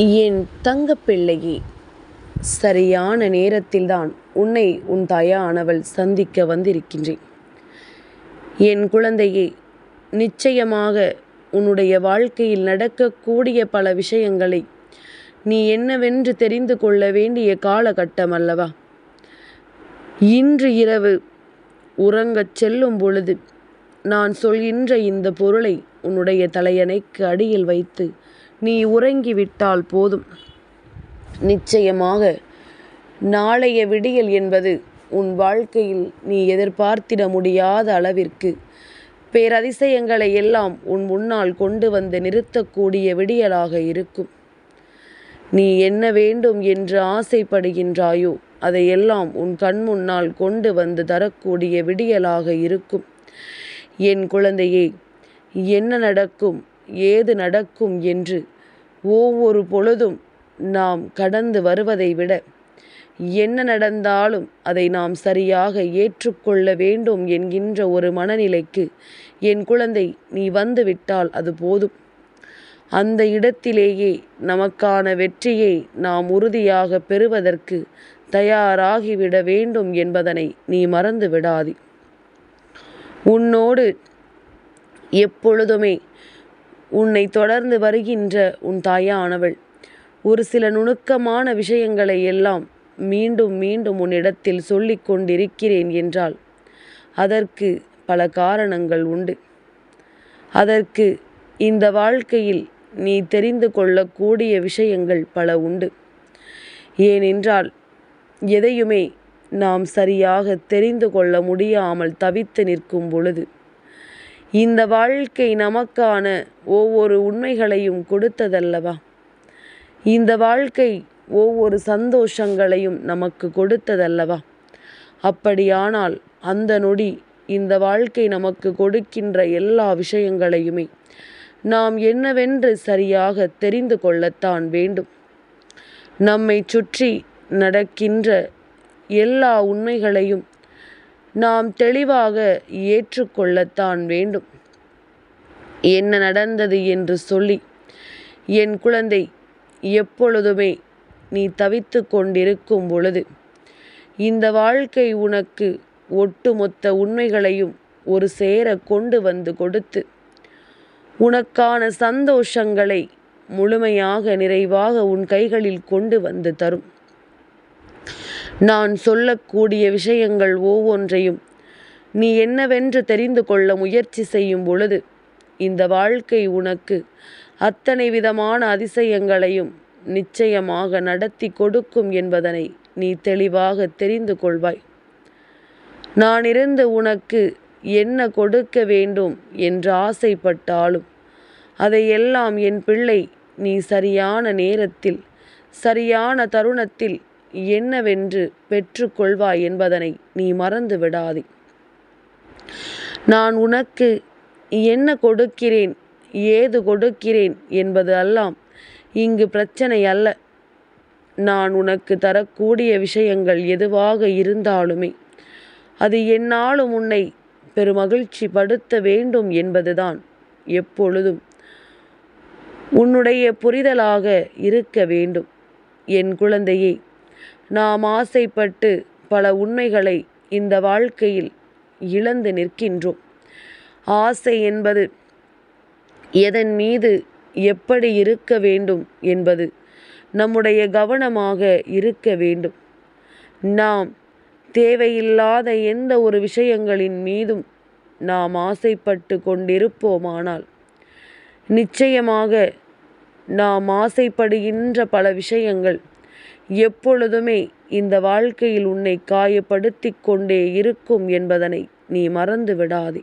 என் தங்கப்பிள்ளையே சரியான நேரத்தில்தான் உன்னை உன் தாயானவள் சந்திக்க வந்திருக்கின்றேன். என் குழந்தையே நிச்சயமாக உன்னுடைய வாழ்க்கையில் நடக்கக்கூடிய பல விஷயங்களை நீ என்னவென்று தெரிந்து கொள்ள வேண்டிய காலகட்டம் அல்லவா? இன்று இரவு உறங்கச் செல்லும் பொழுது நான் சொல்கின்ற இந்த பொருளை உன்னுடைய தலையணைக்கு அடியில் வைத்து நீ உறங்கிவிட்டால் போதும். நிச்சயமாக நாளைய விடியல் என்பது உன் வாழ்க்கையில் நீ எதிர்பார்த்திட முடியாத அளவிற்கு. பேரதிசயங்களை எல்லாம் உன் முன்னால் கொண்டு வந்து நிறுத்தக்கூடிய விடியலாக இருக்கும். நீ என்ன வேண்டும் என்று ஆசைப்படுகின்றாயோ அதையெல்லாம் உன் கண் முன்னால் கொண்டு வந்து தரக்கூடிய விடியலாக இருக்கும். என் குழந்தையே என்ன நடக்கும்? ஏது நடக்கும் என்று ஒவ்வொரு பொழுதும் நாம் கடந்து வருவதை விட என்ன நடந்தாலும் அதை நாம் சரியாக ஏற்றுக்கொள்ள வேண்டும் என்கின்ற ஒரு மனநிலைக்கு என் குழந்தை நீ வந்துவிட்டால் அது போதும். அந்த இடத்திலேயே நமக்கான வெற்றியை நாம் உறுதியாக பெறுவதற்கு தயாராகிவிட வேண்டும் என்பதனை நீ மறந்து விடாதே. உன்னோடு எப்பொழுதுமே உன்னை தொடர்ந்து வருகின்ற உன் தாயானவள். ஒரு சில நுணுக்கமான விஷயங்களை எல்லாம் மீண்டும் மீண்டும் உன்னிடத்தில் சொல்லிக் கொண்டிருக்கிறேன் என்றால் அதற்கு பல காரணங்கள் உண்டு. அதற்கு இந்த வாழ்க்கையில் நீ தெரிந்து கொள்ளக்கூடிய விஷயங்கள் பல உண்டு. ஏனென்றால் எதையுமே நாம் சரியாக தெரிந்து கொள்ள முடியாமல் தவித்து நிற்கும் பொழுது இந்த வாழ்க்கை நமக்கான ஒவ்வொரு உண்மைகளையும் கொடுத்ததல்லவா? இந்த வாழ்க்கை ஒவ்வொரு சந்தோஷங்களையும் நமக்கு கொடுத்ததல்லவா? அப்படியானால் அந்த நொடி இந்த வாழ்க்கை நமக்கு கொடுக்கின்ற எல்லா விஷயங்களையுமே நாம் என்னவென்று சரியாக தெரிந்து கொள்ளத்தான் வேண்டும். நம்மை சுற்றி நடக்கின்ற எல்லா உண்மைகளையும் நாம் தெளிவாக ஏற்றுக்கொள்ளத்தான் வேண்டும். என்ன நடந்தது என்று சொல்லி என் குழந்தை எப்பொழுதுமே நீ தவித்து கொண்டிருக்கும் பொழுது இந்த வாழ்க்கை உனக்கு ஒட்டுமொத்த உண்மைகளையும் ஒரு சேர கொண்டு வந்து கொடுத்து உனக்கான சந்தோஷங்களை முழுமையாக நிறைவாக உன் கைகளில் கொண்டு வந்து தரும். நான் சொல்லக்கூடிய விஷயங்கள் ஒவ்வொன்றையும் நீ என்னவென்று தெரிந்து கொள்ள முயற்சி செய்யும் பொழுது இந்த வாழ்க்கை உனக்கு அத்தனை விதமான அதிசயங்களையும் நிச்சயமாக நடத்தி கொடுக்கும் என்பதனை நீ தெளிவாக தெரிந்து கொள்வாய். நான் இருந்து உனக்கு என்ன கொடுக்க வேண்டும் என்று ஆசைப்பட்டாலும் அதையெல்லாம் என் பிள்ளை நீ சரியான நேரத்தில் சரியான தருணத்தில் என்னவென்று பெற்றுக்கொள்வாய் என்பதனை நீ மறந்து விடாதே நான் உனக்கு என்ன கொடுக்கிறேன் ஏது கொடுக்கிறேன் என்பது எல்லாம் இங்கு பிரச்சனை அல்ல. நான் உனக்கு தரக்கூடிய விஷயங்கள் எதுவாக இருந்தாலுமே அது என்னாலும் உன்னை பெருமகிழ்ச்சி படுத்த வேண்டும் என்பதுதான் எப்பொழுதும் உன்னுடைய புரிதலாக இருக்க வேண்டும். என் குழந்தையே நாம் ஆசைப்பட்டு பல உண்மைகளை இந்த வாழ்க்கையில் இழந்து நிற்கின்றோம். ஆசை என்பது எதன் மீது எப்படி இருக்க வேண்டும் என்பது நம்முடைய கவனமாக இருக்க வேண்டும். நாம் தேவையில்லாத எந்த ஒரு விஷயங்களின் மீதும் நாம் ஆசைப்பட்டு கொண்டிருப்போமானால் நிச்சயமாக நாம் ஆசைப்படுகின்ற பல விஷயங்கள் எப்பொழுதுமே இந்த வாழ்க்கையில் உன்னை காயப்படுத்தி கொண்டே இருக்கும் என்பதனை நீ மறந்து விடாதே.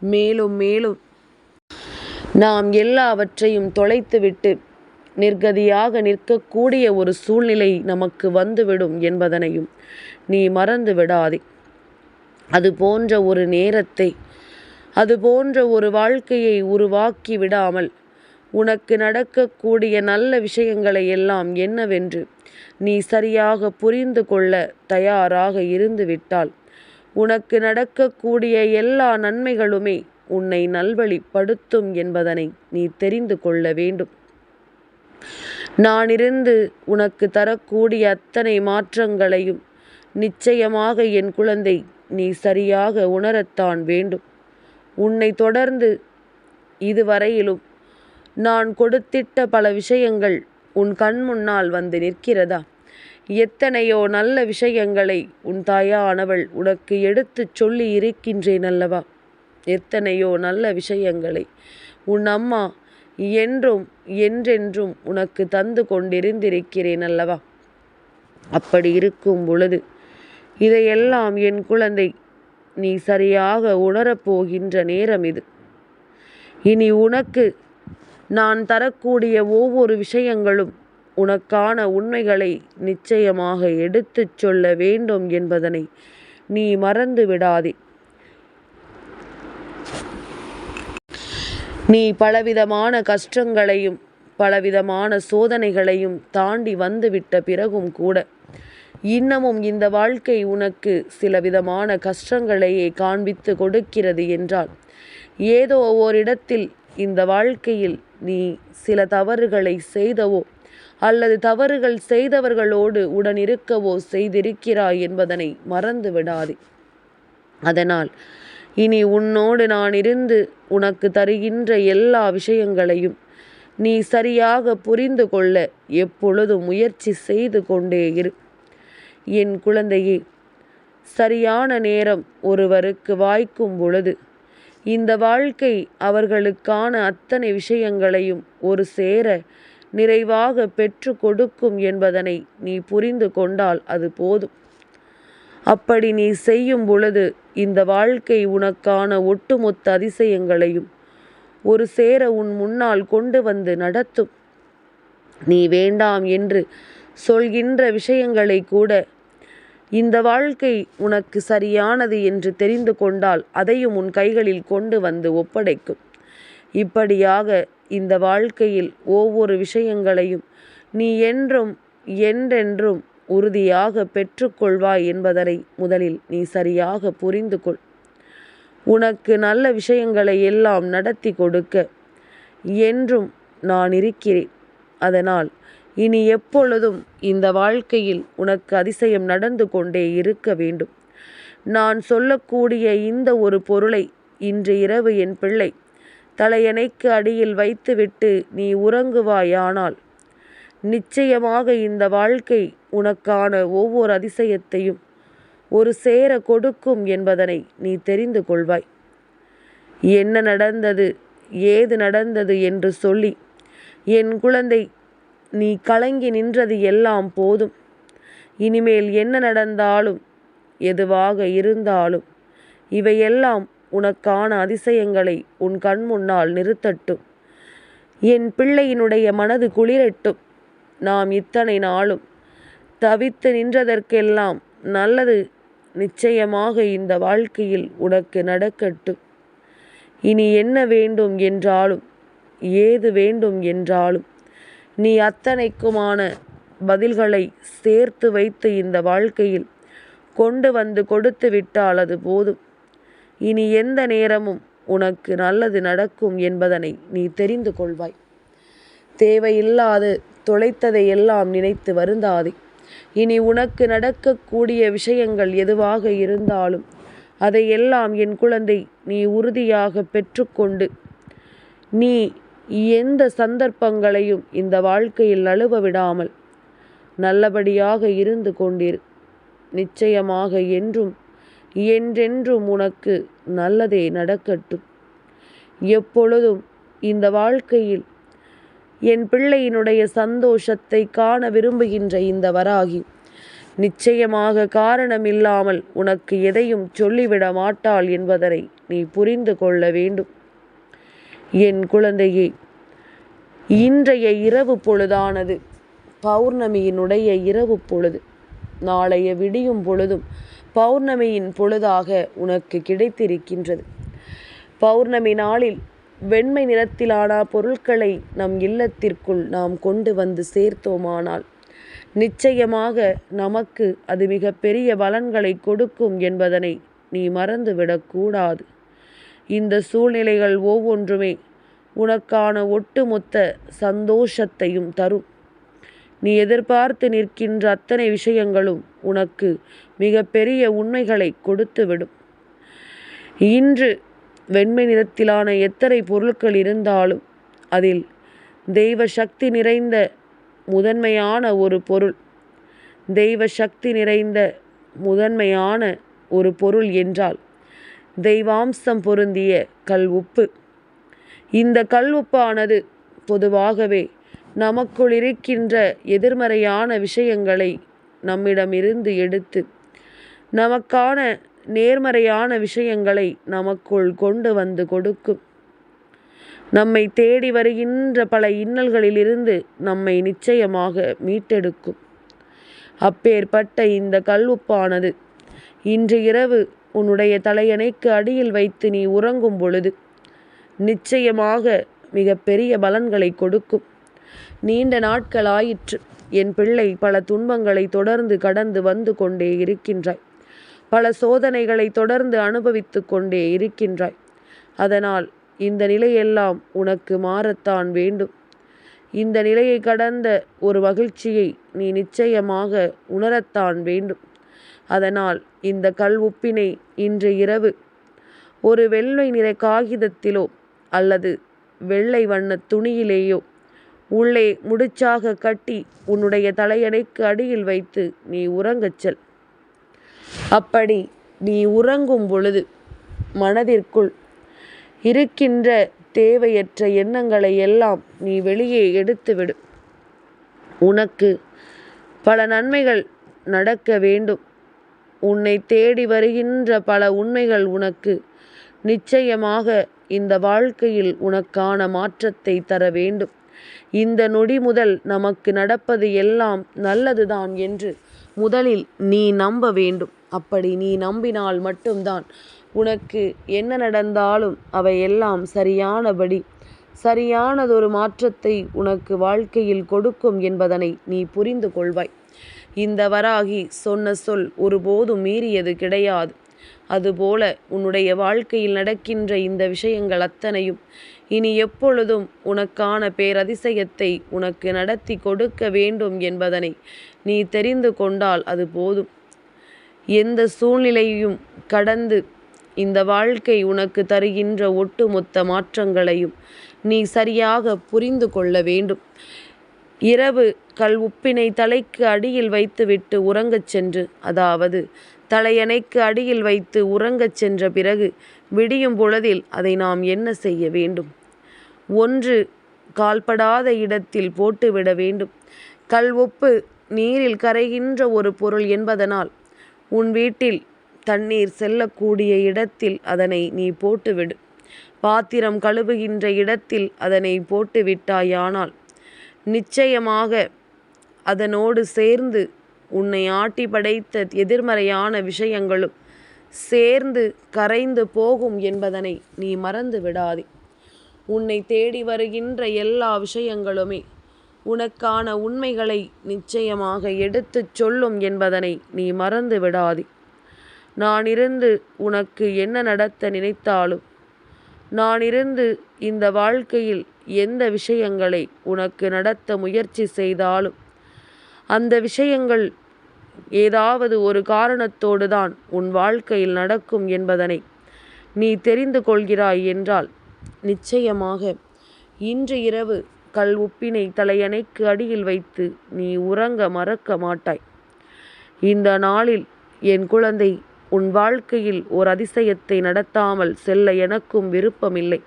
மேலும் மேலும் நாம் எல்லாவற்றையும் தொலைத்துவிட்டு நிர்கதியாக நிற்கக்கூடிய ஒரு சூழ்நிலை நமக்கு வந்துவிடும் என்பதனையும் நீ மறந்து விடாதே. அது போன்ற ஒரு நேரத்தை அது போன்ற ஒரு வாழ்க்கையை உருவாக்கி விடாமல் உனக்கு நடக்கக்கூடிய நல்ல விஷயங்களை எல்லாம் என்னவென்று நீ சரியாக புரிந்து கொள்ள தயாராக இருந்துவிட்டால் உனக்கு நடக்கக்கூடிய எல்லா நன்மைகளுமே உன்னை நல்வழிப்படுத்தும் என்பதனை நீ தெரிந்து கொள்ள வேண்டும். நான் இருந்து உனக்கு தரக்கூடிய அத்தனை மாற்றங்களையும் நிச்சயமாக என் குழந்தை நீ சரியாக உணரத்தான் வேண்டும். உன்னை தொடர்ந்து இதுவரையிலும் நான் கொடுத்திட்ட பல விஷயங்கள் உன் கண் முன்னால் வந்து நிற்கிறதா? எத்தனையோ நல்ல விஷயங்களை உன் தாயானவள் உனக்கு எடுத்துச் சொல்லி இருக்கின்றேன் அல்லவா? எத்தனையோ நல்ல விஷயங்களை உன் அம்மா என்றும் என்றென்றும் உனக்கு தந்து கொண்டிருந்திருக்கிறேன் அல்லவா? அப்படி இருக்கும் பொழுது இதையெல்லாம் என் குழந்தை நீ சரியாக உணரப்போகின்ற நேரம் இது. இனி உனக்கு நான் தரக்கூடிய ஒவ்வொரு விஷயங்களும் உனக்கான உண்மைகளை நிச்சயமாக எடுத்துச் சொல்ல வேண்டும் என்பதனை நீ மறந்து விடாதே. நீ பலவிதமான கஷ்டங்களையும் பலவிதமான சோதனைகளையும் தாண்டி வந்துவிட்ட பிறகும் கூட இன்னமும் இந்த வாழ்க்கை உனக்கு சில விதமான கஷ்டங்களையே காண்பித்து கொடுக்கிறது என்றால் ஏதோ ஓரிடத்தில் இந்த வாழ்க்கையில் நீ சில தவறுகளை செய்தவோ அல்லது தவறுகள் செய்தவர்களோடு உடன் இருக்கவோ செய்திருக்கிறாய் என்பதனை மறந்து விடாதே அதனால் இனி உன்னோடு நான் இருந்து உனக்கு தருகின்ற எல்லா விஷயங்களையும் நீ சரியாக புரிந்து கொள்ள எப்பொழுதும் முயற்சி செய்து கொண்டே இரு. என் குழந்தையே சரியான நேரம் ஒருவருக்கு வாய்க்கும் பொழுது இந்த வாழ்க்கை அவர்களுக்கான அத்தனை விஷயங்களையும் ஒரு சேர நிறைவாக பெற்று கொடுக்கும் என்பதனை நீ புரிந்து கொண்டால் அது போதும். அப்படி நீ செய்யும் பொழுது இந்த வாழ்க்கை உனக்கான ஒட்டுமொத்த அதிசயங்களையும் ஒரு சேர உன் முன்னால் கொண்டு வந்து நடத்தும். நீ வேண்டாம் என்று சொல்கின்ற விஷயங்களை கூட இந்த வாழ்க்கை உனக்கு சரியானது என்று தெரிந்து கொண்டால் அதையும் உன் கைகளில் கொண்டு வந்து ஒப்படைக்கும். இப்படியாக இந்த வாழ்க்கையில் ஒவ்வொரு விஷயங்களையும் நீ என்றும் என்றென்றும் உறுதியாக பெற்றுக்கொள்வாய் என்பதனை முதலில் நீ சரியாக புரிந்து கொள். உனக்கு நல்ல விஷயங்களை எல்லாம் நடத்தி கொடுக்க என்றும் நான் இருக்கிறேன். அதனால் இனி எப்பொழுதும் இந்த வாழ்க்கையில் உனக்கு அதிசயம் நடந்து கொண்டே இருக்க வேண்டும். நான் சொல்லக்கூடிய இந்த ஒரு பொருளை இன்று இரவு என் பிள்ளை தலையணைக்கு அடியில் வைத்துவிட்டு நீ உறங்குவாயானால் நிச்சயமாக இந்த வாழ்க்கை உனக்கான ஒவ்வொரு அதிசயத்தையும் ஒரு சேர கொடுக்கும் என்பதனை நீ தெரிந்து கொள்வாய். என்ன நடந்தது ஏது நடந்தது என்று சொல்லி என் குழந்தை நீ கலங்கி நின்றது எல்லாம் போதும். இனிமேல் என்ன நடந்தாலும் எதுவாக இருந்தாலும் இவையெல்லாம் உனக்கான அதிசயங்களை உன் கண் முன்னால் நிறுத்தட்டும். என் பிள்ளையினுடைய மனது குளிரட்டும். நாம் இத்தனை நாளும் தவித்து நின்றதற்கெல்லாம் நல்லது நிச்சயமாக இந்த வாழ்க்கையில் உனக்கு நடக்கட்டும். இனி என்ன வேண்டும் என்றாலும் ஏது வேண்டும் என்றாலும் நீ அத்தனைக்குமான பதில்களை சேர்த்து வைத்து இந்த வாழ்க்கையில் கொண்டு வந்து கொடுத்து விட்டால் அது போதும். இனி எந்த நேரமும் உனக்கு நல்லது நடக்கும் என்பதனை நீ தெரிந்து கொள்வாய். தேவையில்லாது தொலைத்ததை எல்லாம் நினைத்து வருந்தாதே. இனி உனக்கு நடக்கக்கூடிய விஷயங்கள் எதுவாக இருந்தாலும் அதையெல்லாம் என் குழந்தை நீ உறுதியாக பெற்றுக்கொண்டு நீ எந்த சந்தர்ப்பங்களையும் இந்த வாழ்க்கையில் நழுவ விடாமல் நல்லபடியாக இருந்து கொண்டிரு. நிச்சயமாக என்றும் என்றென்றும் உனக்கு நல்லதே நடக்கட்டும். எப்பொழுதும் இந்த வாழ்க்கையில் என் பிள்ளையினுடைய சந்தோஷத்தை காண விரும்புகின்ற இந்த வராகி நிச்சயமாக காரணமில்லாமல் உனக்கு எதையும் சொல்லிவிட மாட்டாள் என்பதனை நீ புரிந்து கொள்ள வேண்டும். என் குழந்தையே இன்றைய இரவு பொழுதானது? பௌர்ணமியினுடைய இரவு பொழுது. நாளைய விடியும் பொழுதும் பௌர்ணமியின் பொழுதாக உனக்கு கிடைத்திருக்கின்றது. பௌர்ணமி நாளில் வெண்மை நிறத்திலான பொருட்களை நம் இல்லத்திற்குள் நாம் கொண்டு வந்து சேர்த்தோமானால் நிச்சயமாக நமக்கு அது மிக பெரிய பலன்களை கொடுக்கும் என்பதனை நீ மறந்துவிடக்கூடாது இந்த சூழ்நிலைகள் ஒவ்வொன்றுமே உனக்கான ஒட்டுமொத்த சந்தோஷத்தையும் தரும். நீ எதிர்பார்த்து நிற்கின்ற அத்தனை விஷயங்களும் உனக்கு மிகப்பெரிய உண்மைகளை கொடுத்துவிடும். இன்று வெண்மை நிறத்திலான எத்தனை பொருட்கள் இருந்தாலும் அதில் தெய்வ சக்தி நிறைந்த முதன்மையான ஒரு பொருள் தெய்வ சக்தி நிறைந்த முதன்மையான ஒரு பொருள் என்றால் தெய்வாம்சம் பொருந்திய கல் உப்பு. இந்த கல் உப்பானது பொதுவாகவே நமக்குள் இருக்கின்ற எதிர்மறையான விஷயங்களை நம்மிடமிருந்து எடுத்து நமக்கான நேர்மறையான விஷயங்களை நமக்குள் கொண்டு வந்து கொடுக்கும். நம்மை தேடி வருகின்ற பல இன்னல்களிலிருந்து நம்மை நிச்சயமாக மீட்டெடுக்கும். அப்பேற்பட்ட இந்த கல்வுப்பானது இன்று இரவு உன்னுடைய தலையணைக்கு அடியில் வைத்து நீ உறங்கும் பொழுது நிச்சயமாக மிக பெரிய பலன்களை கொடுக்கும். நீண்ட நாட்களாயிற்று. என் பிள்ளை பல துன்பங்களை தொடர்ந்து கடந்து வந்து கொண்டே இருக்கின்றாய். பல சோதனைகளை தொடர்ந்து அனுபவித்து கொண்டே இருக்கின்றாய். அதனால் இந்த நிலையெல்லாம் உனக்கு மாறத்தான் வேண்டும். இந்த நிலையை கடந்த ஒரு மகிழ்ச்சியை நீ நிச்சயமாக உணரத்தான் வேண்டும். அதனால் இந்த கல் உப்பினை இன்று இரவு ஒரு வெள்ளை நிற காகிதத்திலோ அல்லது வெள்ளை வண்ண துணியிலேயோ உள்ளே முடிச்சாக கட்டி உன்னுடைய தலையணைக்கு அடியில் வைத்து நீ உறங்கச் செல். அப்படி நீ உறங்கும் பொழுது மனதிற்குள் இருக்கின்ற தேவையற்ற எண்ணங்களை எல்லாம் நீ வெளியே எடுத்துவிடு உனக்கு பல நன்மைகள் நடக்க வேண்டும். உன்னை தேடி வருகின்ற பல உண்மைகள் உனக்கு நிச்சயமாக இந்த வாழ்க்கையில் உனக்கான மாற்றத்தை தர வேண்டும். இந்த நொடி முதல் நமக்கு நடப்பது எல்லாம் நல்லதுதான் என்று முதலில் நீ நம்ப வேண்டும். அப்படி நீ நம்பினால் மட்டும்தான் உனக்கு என்ன நடந்தாலும் அவை எல்லாம் சரியானபடி சரியானதொரு மாற்றத்தை உனக்கு வாழ்க்கையில் கொடுக்கும் என்பதனை நீ புரிந்து கொள்வாய். இந்த வராகி சொன்ன சொல் ஒருபோதும் மீறியது கிடையாது. அதுபோல உன்னுடைய வாழ்க்கையில் நடக்கின்ற இந்த விஷயங்கள் அத்தனையும் இனி எப்பொழுதும் உனக்கான பேரதிசயத்தை உனக்கு நடத்தி கொடுக்க வேண்டும் என்பதனை நீ தெரிந்து கொண்டால் அது போதும். எந்த சூழ்நிலையும் கடந்து இந்த வாழ்க்கை உனக்கு தருகின்ற ஒட்டுமொத்த மாற்றங்களையும் நீ சரியாக புரிந்து கொள்ள வேண்டும். இரவு கல் உப்பினை தலைக்கு அடியில் வைத்துவிட்டு உறங்கச் சென்று அதாவது தலையணைக்கு அடியில் வைத்து உறங்கச் சென்ற பிறகு விடியும் பொழுதில் அதை நாம் என்ன செய்ய வேண்டும்? ஒன்று கால்படாத இடத்தில் போட்டுவிட வேண்டும். கல் உப்பு நீரில் கரைகின்ற ஒரு பொருள் என்பதனால் உன் வீட்டில் தண்ணீர் செல்லக்கூடிய இடத்தில் அதனை நீ போட்டுவிடு. பாத்திரம் கழுவுகின்ற இடத்தில் அதனை போட்டு விட்டாயானால் நிச்சயமாக அதனோடு சேர்ந்து உன்னை ஆட்டி படைத்த எதிர்மறையான விஷயங்களும் சேர்ந்து கரைந்து போகும் என்பதனை நீ மறந்து விடாதே. உன்னை தேடி வருகின்ற எல்லா விஷயங்களுமே உனக்கான உண்மைகளை நிச்சயமாக எடுத்துச் சொல்லும் என்பதனை நீ மறந்து விடாதே. நான் இருந்து உனக்கு என்ன நடத்த நினைத்தாலும் நான் இருந்து இந்த வாழ்க்கையில் எந்த விஷயங்களை உனக்கு நடத்த முயற்சி செய்தாலும் அந்த விஷயங்கள் ஏதாவது ஒரு காரணத்தோடு தான் உன் வாழ்க்கையில் நடக்கும் என்பதனை நீ தெரிந்து கொள்கிறாய் என்றால் நிச்சயமாக இன்று இரவு கல் உப்பினை தலையணைக்கு அடியில் வைத்து நீ உறங்க மறக்க மாட்டாய். இந்த நாளில் என் குழந்தை உன் வாழ்க்கையில் ஒரு அதிசயத்தை நடத்தாமல் செல்ல எனக்கும் விருப்பமில்லை.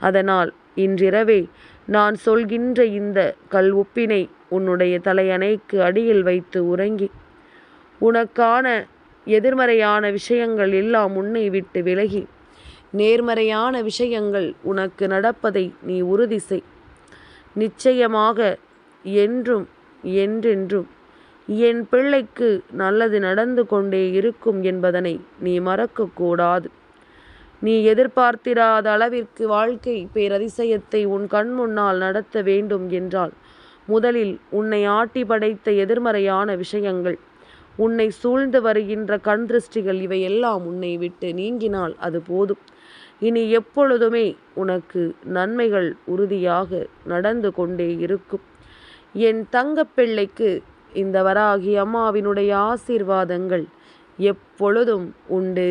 அதனால் இன்றிரவே நான் சொல்கின்ற இந்த கல் உப்பினை உன்னுடைய தலையணைக்கு அடியில் வைத்து உறங்கி உனக்கான எதிர்மறையான விஷயங்கள் எல்லாம் உன்னை விட்டு விலகி. நேர்மறையான விஷயங்கள் உனக்கு நடப்பதை நீ உறுதி செய். நிச்சயமாக என்றும் என்றென்றும் என் பிள்ளைக்கு நல்லது நடந்து கொண்டே இருக்கும் என்பதனை நீ மறக்கக்கூடாது நீ எதிர்பார்த்திராத அளவிற்கு வாழ்க்கை பேரதிசயத்தை உன் கண் முன்னால் நடத்த வேண்டும் என்றால் முதலில் உன்னை ஆட்டி படைத்த எதிர்மறையான விஷயங்கள் உன்னை சூழ்ந்து வருகின்ற கண் திருஷ்டிகள் இவையெல்லாம் உன்னை விட்டு நீங்கினால் அது போதும். இனி எப்பொழுதுமே உனக்கு நன்மைகள் உறுதியாக நடந்து கொண்டே இருக்கும். என் தங்கப்பிள்ளைக்கு இந்த வராகி அம்மாவினுடைய ஆசீர்வாதங்கள் எப்பொழுதும் உண்டு.